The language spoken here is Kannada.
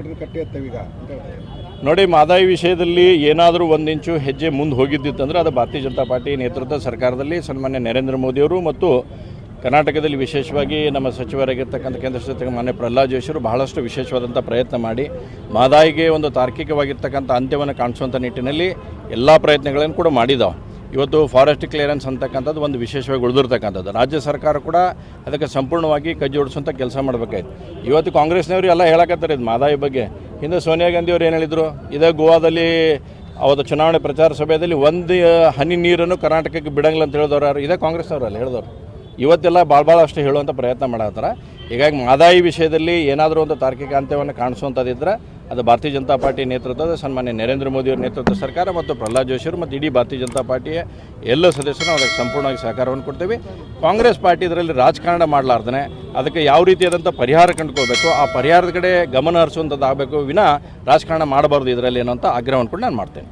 ಅಂತ ನೋಡಿ, ಮಾದಾಯಿ ವಿಷಯದಲ್ಲಿ ಏನಾದರೂ ಒಂದಿಂಚು ಹೆಜ್ಜೆ ಮುಂದೆ ಹೋಗಿದ್ದಿತ್ತಂದ್ರೆ ಅದು ಭಾರತೀಯ ಜನತಾ ಪಾರ್ಟಿ ನೇತೃತ್ವದ ಸರ್ಕಾರದಲ್ಲಿ ಸನ್ಮಾನ್ಯ ನರೇಂದ್ರ ಮೋದಿಯವರು ಮತ್ತು ಕರ್ನಾಟಕದಲ್ಲಿ ವಿಶೇಷವಾಗಿ ನಮ್ಮ ಸಚಿವರಾಗಿರ್ತಕ್ಕಂಥ ಕೇಂದ್ರ ಸಚಿವ ಮಾನ್ಯ ಪ್ರಹ್ಲಾದ್ ಜೋಶಿಯವರು ಬಹಳಷ್ಟು ವಿಶೇಷವಾದಂಥ ಪ್ರಯತ್ನ ಮಾಡಿ ಮಾದಾಯಿಗೆ ಒಂದು ತಾರ್ಕಿಕವಾಗಿರ್ತಕ್ಕಂಥ ಅಂತ್ಯವನ್ನು ಕಾಣಿಸುವಂಥ ನಿಟ್ಟಿನಲ್ಲಿ ಎಲ್ಲ ಪ್ರಯತ್ನಗಳನ್ನು ಕೂಡ ಮಾಡಿದಾವೆ. ಇವತ್ತು ಫಾರೆಸ್ಟ್ ಕ್ಲಿಯರೆನ್ಸ್ ಅಂತಕ್ಕಂಥದ್ದು ಒಂದು ವಿಶೇಷವಾಗಿ ಉಳಿದಿರ್ತಕ್ಕಂಥದ್ದು. ರಾಜ್ಯ ಸರ್ಕಾರ ಕೂಡ ಅದಕ್ಕೆ ಸಂಪೂರ್ಣವಾಗಿ ಕೈ ಜೋಡಿಸುವಂಥ ಕೆಲಸ ಮಾಡಬೇಕಾಯ್ತು. ಇವತ್ತು ಕಾಂಗ್ರೆಸ್ನವರು ಎಲ್ಲ ಹೇಳಕತ್ತಾರೆ ಇದು ಮಾದಾಯಿ ಬಗ್ಗೆ. ಹಿಂದೆ ಸೋನಿಯಾ ಗಾಂಧಿ ಅವರು ಏನು ಹೇಳಿದರು? ಇದೇ ಗೋವಾದಲ್ಲಿ, ಅವತ್ತು ಚುನಾವಣೆ ಪ್ರಚಾರ ಸಭೆಯಲ್ಲಿ ಒಂದು ಹನಿ ನೀರನ್ನು ಕರ್ನಾಟಕಕ್ಕೆ ಬಿಡಂಗಿಲ್ಲ ಅಂತ ಹೇಳಿದವರು ಯಾರು? ಇದೇ ಕಾಂಗ್ರೆಸ್ನವರಲ್ಲ ಹೇಳಿದವರು. ಇವತ್ತೆಲ್ಲ ಭಾಳ ಭಾಳ ಅಷ್ಟು ಹೇಳುವಂಥ ಪ್ರಯತ್ನ ಮಾಡತ್ತಾರ. ಹೀಗಾಗಿ ಮಾದಾಯಿ ವಿಷಯದಲ್ಲಿ ಏನಾದರೂ ಒಂದು ತಾರ್ಕಿಕ ಅಂತ್ಯವನ್ನು ಕಾಣಿಸುವಂಥದ್ದಿದ್ರೆ ಅದು ಭಾರತೀಯ ಜನತಾ ಪಾರ್ಟಿ ನೇತೃತ್ವದ ಸನ್ಮಾನ್ಯ ನರೇಂದ್ರ ಮೋದಿಯವರ ನೇತೃತ್ವದ ಸರ್ಕಾರ ಮತ್ತು ಪ್ರಹ್ಲಾದ್ ಜೋಶಿಯವರು ಮತ್ತು ಇಡೀ ಭಾರತೀಯ ಜನತಾ ಪಾರ್ಟಿಯ ಎಲ್ಲ ಸದಸ್ಯರು ಅದಕ್ಕೆ ಸಂಪೂರ್ಣವಾಗಿ ಸಹಕಾರವನ್ನು ಕೊಡ್ತೇವೆ. ಕಾಂಗ್ರೆಸ್ ಪಾರ್ಟಿ ಇದರಲ್ಲಿ ರಾಜಕಾರಣ ಮಾಡಲಾರ್ದೇ ಅದಕ್ಕೆ ಯಾವ ರೀತಿಯಾದಂಥ ಪರಿಹಾರ ಕಂಡುಕೋಬೇಕು ಆ ಪರಿಹಾರದ ಕಡೆ ಗಮನ ಹರಿಸುವಂಥದ್ದು ಆಗಬೇಕು ವಿನ ರಾಜಕಾರಣ ಮಾಡಬಾರ್ದು ಇದರಲ್ಲಿ ಅನ್ನೋಂಥ ಆಗ್ರಹವನ್ನು ಕೂಡ ನಾನು ಮಾಡ್ತೇನೆ.